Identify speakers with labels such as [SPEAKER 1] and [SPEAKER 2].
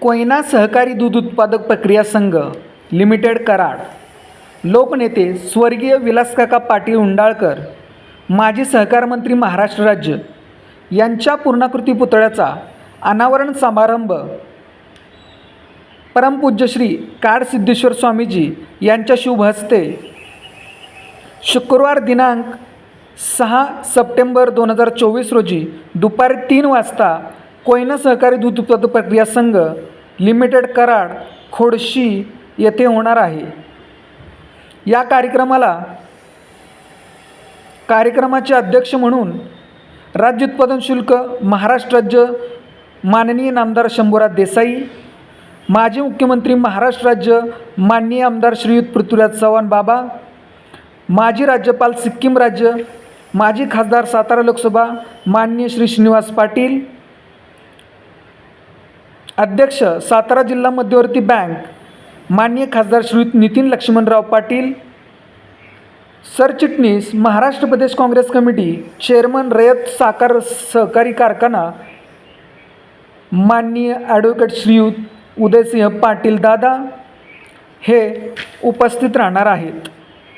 [SPEAKER 1] कोयना सहकारी दूध उत्पादक प्रक्रिया संघ लिमिटेड कराड. लोकनेते स्वर्गीय विलासकाका पाटील उंडाळकर माजी सहकार मंत्री महाराष्ट्र राज्य यांच्या पूर्णाकृती पुतळ्याचा अनावरण समारंभ परमपूज्य श्री काडसिद्धेश्वर स्वामीजी यांच्या शुभ हस्ते. शुक्रवार दिनांक सहा सप्टेंबर दोन हजार चोवीस रोजी दुपारी तीन वाजता कोयना सहकारी दूध उत्पादक प्रक्रिया संघ लिमिटेड कराड खोडशी येथे होणार आहे. या कार्यक्रमाला कार्यक्रमाचे अध्यक्ष म्हणून राज्य उत्पादन शुल्क महाराष्ट्र राज्य माननीय नामदार शंभूराज देसाई माजी मुख्यमंत्री महाराष्ट्र राज्य माननीय आमदार श्रीयुत पृथ्वीराज चव्हाण बाबा माजी राज्यपाल सिक्कीम राज्य माजी खासदार सातारा लोकसभा माननीय श्री श्रीनिवास पाटील अध्यक्ष सातारा जिल्हा मध्यवर्ती बँक माननीय खासदार श्री नितीन लक्ष्मणराव पाटील सरचिटणीस महाराष्ट्र प्रदेश काँग्रेस कमिटी चेअरमन रयत साकार सहकारी कारखाना माननीय ॲडव्होकेट श्रीयुत उदयसिंह पाटील दादा हे उपस्थित राहणार आहेत.